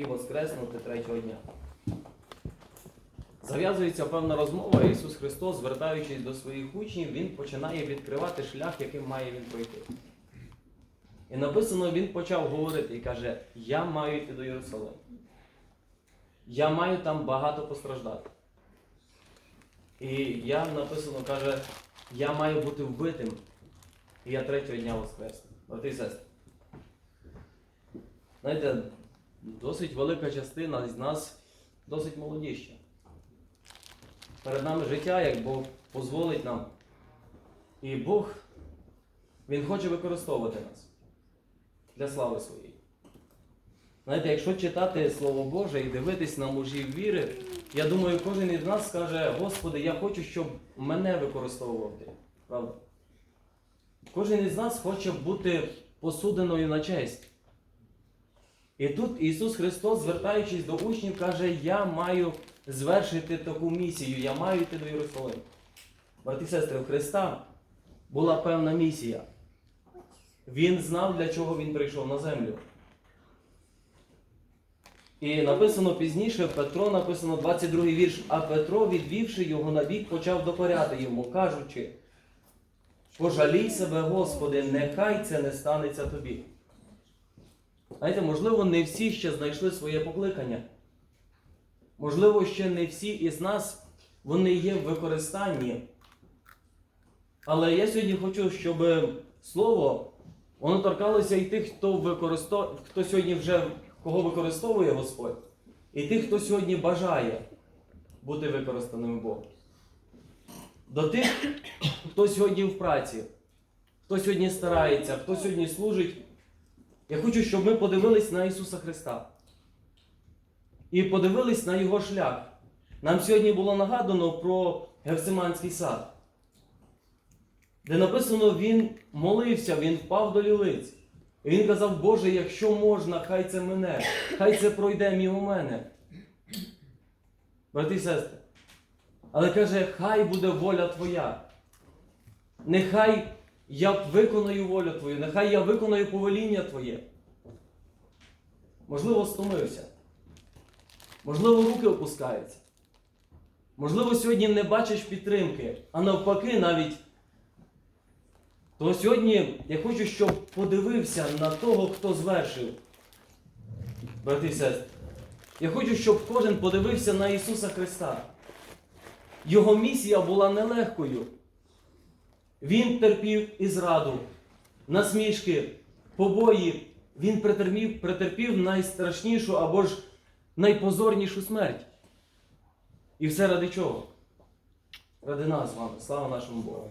і воскреснути третього дня. Зав'язується певна розмова, Ісус Христос, звертаючись до своїх учнів, Він починає відкривати шлях, яким має Він пройти. І написано, Він почав говорити і каже: Я маю йти до Єрусалиму. Я маю там багато постраждати. І я написано, каже, я маю бути вбитим, і я третього дня воскресну. Брати і сестри. Знаєте, досить велика частина з нас досить молоді ще. Перед нами життя, як Бог дозволить нам. І Бог, Він хоче використовувати нас для слави своєї. Знаєте, якщо читати Слово Боже і дивитись на мужів віри, я думаю, кожен із нас скаже, Господи, я хочу, щоб мене використовував ти. Правда? Кожен із нас хоче бути посудиною на честь. І тут Ісус Христос, звертаючись до учнів, каже, я маю звершити таку місію, я маю йти до Єрусалиму. Брати і сестри, у Христа була певна місія. Він знав, для чого він прийшов на землю. І написано пізніше, Петро написано 22 вірш, а Петро, відвівши його на бік, почав докоряти йому, кажучи, пожалій себе, Господи, нехай це не станеться тобі. Знаєте, можливо, не всі ще знайшли своє покликання. Можливо, ще не всі із нас вони є в використанні. Але я сьогодні хочу, щоб слово воно торкалося і тих, хто використов... хто сьогодні вже кого використовує Господь, і тих, хто сьогодні бажає бути використаним Богом. До тих, хто сьогодні в праці, хто сьогодні старається, хто сьогодні служить. Я хочу, щоб ми подивились на Ісуса Христа. І подивились на Його шлях. Нам сьогодні було нагадано про Гевсиманський сад, де написано, Він молився, Він впав до лілиць. І він казав, Боже, якщо можна, хай це мене, хай це пройде мимо мене. Брати і сестри. Але каже, хай буде воля Твоя. Нехай я виконаю волю Твою, нехай я виконаю повеління Твоє. Можливо, стомився. Можливо, руки опускаються. Можливо, сьогодні не бачиш підтримки, а навпаки, навіть. То сьогодні я хочу, щоб подивився на того, хто звершив. Брати і сестри, я хочу, щоб кожен подивився на Ісуса Христа. Його місія була нелегкою. Він терпів і зраду, насмішки, побої. Він претерпів, претерпів найстрашнішу або ж найпозорнішу смерть. І все ради чого? Ради нас з вами. Слава нашому Богу.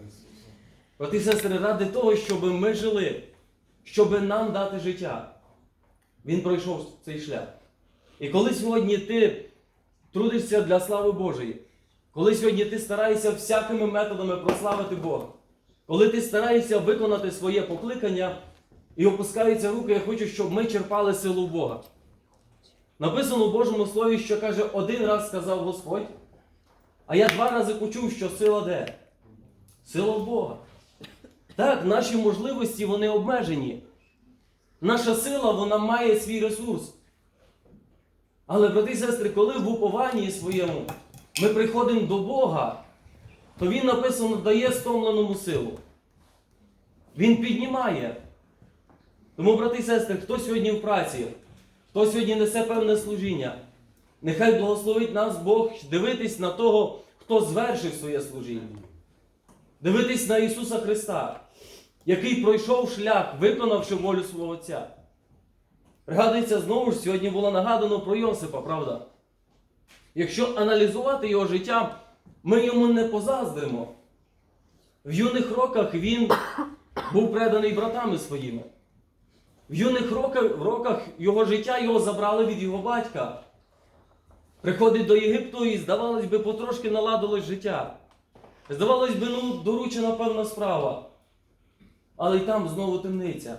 Брати сестри, ради того, щоб ми жили, щоб нам дати життя. Він пройшов цей шлях. І коли сьогодні ти трудишся для слави Божої, коли сьогодні ти стараєшся всякими методами прославити Бога, коли ти стараєшся виконати своє покликання і опускаються руки, я хочу, щоб ми черпали силу Бога. Написано в Божому Слові, що каже, один раз сказав Господь, а я два рази почув, що сила де? Сила Бога. Так, наші можливості вони обмежені. Наша сила вона має свій ресурс. Але, брати і сестри, коли в упованні своєму ми приходимо до Бога, то Він написано дає стомленому силу. Він піднімає. Тому, брати і сестри, хто сьогодні в праці, хто сьогодні несе певне служіння, нехай благословить нас Бог дивитись на того, хто звершив своє служіння. Дивитись на Ісуса Христа, який пройшов шлях, виконавши волю свого Отця. Пригадується, знову ж сьогодні було нагадано про Йосипа, правда? Якщо аналізувати його життя, ми йому не позаздримо. В юних роках він був преданий братами своїми. В юних роках, його життя його забрали від його батька. Приходить до Єгипту і, здавалось би, потрошки наладилось життя. Здавалось би, ну, доручена певна справа. Але й там знову темниця.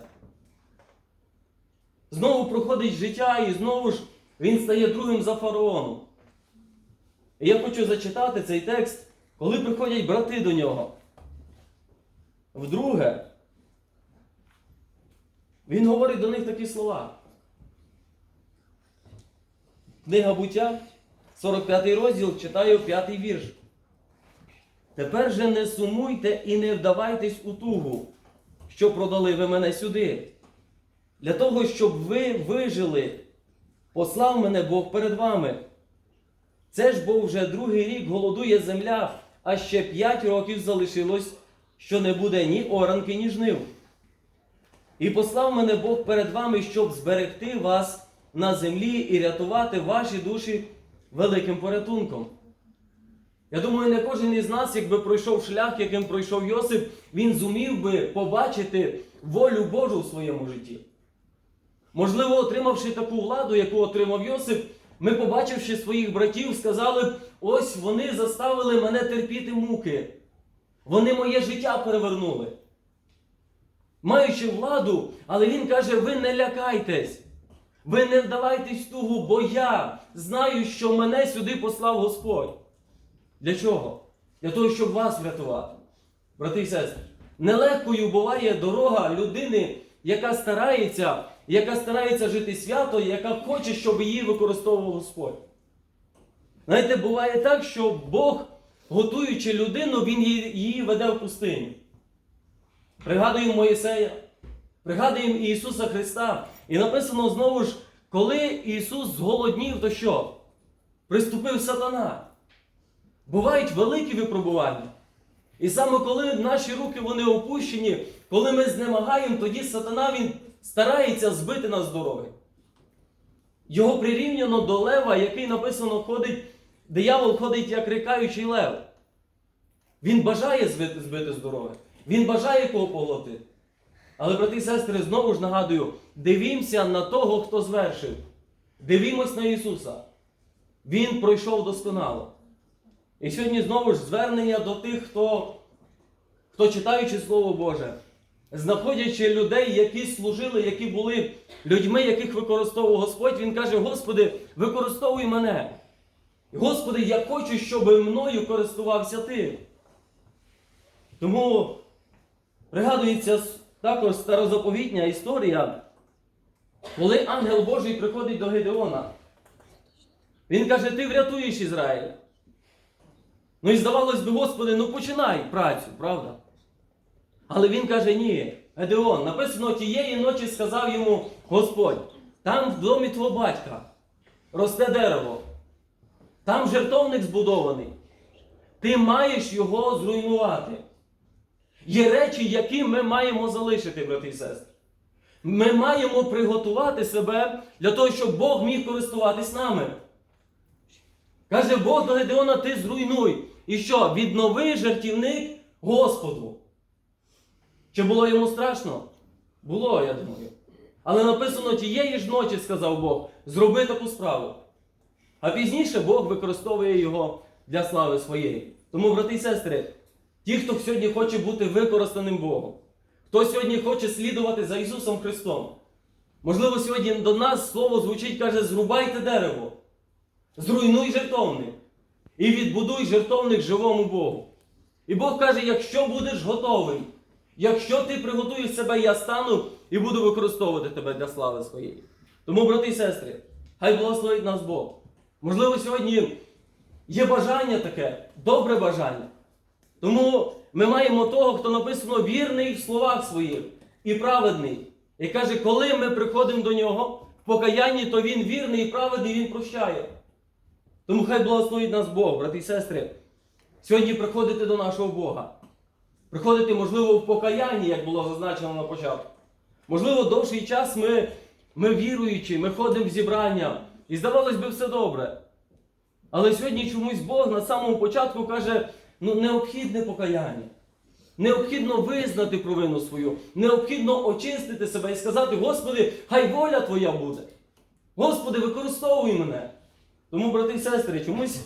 Знову проходить життя, і знову ж він стає другим за фараоном. І я хочу зачитати цей текст, коли приходять брати до нього. Вдруге, він говорить до них такі слова. Книга буття, 45 розділ, читаю 5 вірш. Тепер же не сумуйте і не вдавайтесь у тугу, що продали ви мене сюди. Для того, щоб ви вижили, послав мене Бог перед вами. Це ж бо вже другий рік голодує земля, а ще п'ять років залишилось, що не буде ні оранки, ні жнив. І послав мене Бог перед вами, щоб зберегти вас на землі і рятувати ваші душі великим порятунком. Я думаю, не кожен із нас, якби пройшов шлях, яким пройшов Йосип, він зумів би побачити волю Божу у своєму житті. Можливо, отримавши таку владу, яку отримав Йосип, ми, побачивши своїх братів, сказали ось вони заставили мене терпіти муки. Вони моє життя перевернули. Маючи владу, але він каже: ви не лякайтесь, ви не вдавайтесь тугу, бо я знаю, що мене сюди послав Господь. Для чого? Для того, щоб вас врятувати. Брати і сестри, нелегкою буває дорога людини, яка старається, яка старається жити свято, яка хоче, щоб її використовував Господь. Знаєте, буває так, що Бог, готуючи людину, Він її веде в пустиню. Пригадуємо Моїсея, пригадуємо Ісуса Христа. І написано знову ж, коли Ісус зголоднів, то що? Приступив сатана. Бувають великі випробування. І саме коли наші руки вони опущені, коли ми знемагаємо, тоді сатана він старається збити нас з дороги. Його прирівняно до лева, який написано ходить, диявол ходить як рикаючий лев. Він бажає збити, з дороги. Він бажає кого поглотити. Але, брати і сестри, знову ж нагадую, дивімося на того, хто звершив. Дивімось на Ісуса. Він пройшов досконало. І сьогодні знову ж звернення до тих, хто, хто читаючи Слово Боже, знаходячи людей, які служили, які були людьми, яких використовував Господь, Він каже: Господи, використовуй мене. Господи, я хочу, щоб мною користувався Ти. Тому пригадується також старозаповітня історія, коли ангел Божий приходить до Гедеона. Він каже: Ти врятуєш Ізраїль. Ну і здавалось би, Господи, ну починай працю, правда? Але він каже, ні, Гедеон, написано тієї ночі сказав йому Господь, там в домі твого батька росте дерево, там жертовник збудований. Ти маєш його зруйнувати. Є речі, які ми маємо залишити, брати і сестри. Ми маємо приготувати себе для того, щоб Бог міг користуватись нами. Каже Бог до Гедеона, ти зруйнуй. І що? Віднови жертівник Господу. Чи було йому страшно? Було, я думаю. Але написано тієї ж ночі, сказав Бог, зроби таку справу. А пізніше Бог використовує його для слави своєї. Тому, брати і сестри, ті, хто сьогодні хоче бути використаним Богом, хто сьогодні хоче слідувати за Ісусом Христом, можливо, сьогодні до нас слово звучить, каже, зрубайте дерево, зруйнуй жертовник і відбудуй жертовник живому Богу. І Бог каже, якщо будеш готовий, якщо ти приготуєш себе, я стану і буду використовувати тебе для слави своєї. Тому, брати і сестри, хай благословить нас Бог. Можливо, сьогодні є бажання таке, добре бажання. Тому ми маємо того, хто написано вірний в словах своїх і праведний. І каже, коли ми приходимо до нього в покаянні, то він вірний і праведний, він прощає. Тому хай благословить нас Бог, брати і сестри. Сьогодні приходити до нашого Бога. Приходити, можливо, в покаянні, як було зазначено на початку. Можливо, довший час ми, ми віруючі, ми ходимо в зібрання. І здавалось би, все добре. Але сьогодні чомусь Бог на самому початку каже, ну необхідне покаяння. Необхідно визнати провину свою, необхідно очистити себе і сказати, Господи, хай воля Твоя буде. Господи, використовуй мене. Тому, брати і сестри, чомусь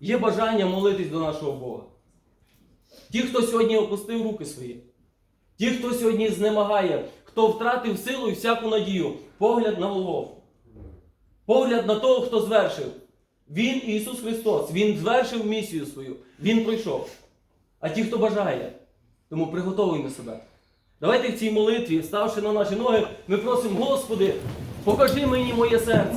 є бажання молитись до нашого Бога. Ті, хто сьогодні опустив руки свої, ті, хто сьогодні знемагає, хто втратив силу і всяку надію, погляд на Голгофу. Погляд на того, хто звершив. Він Ісус Христос, Він звершив місію свою, Він пройшов. А ті, хто бажає, тому приготовуємо себе. Давайте в цій молитві, ставши на наші ноги, ми просимо, Господи, покажи мені моє серце.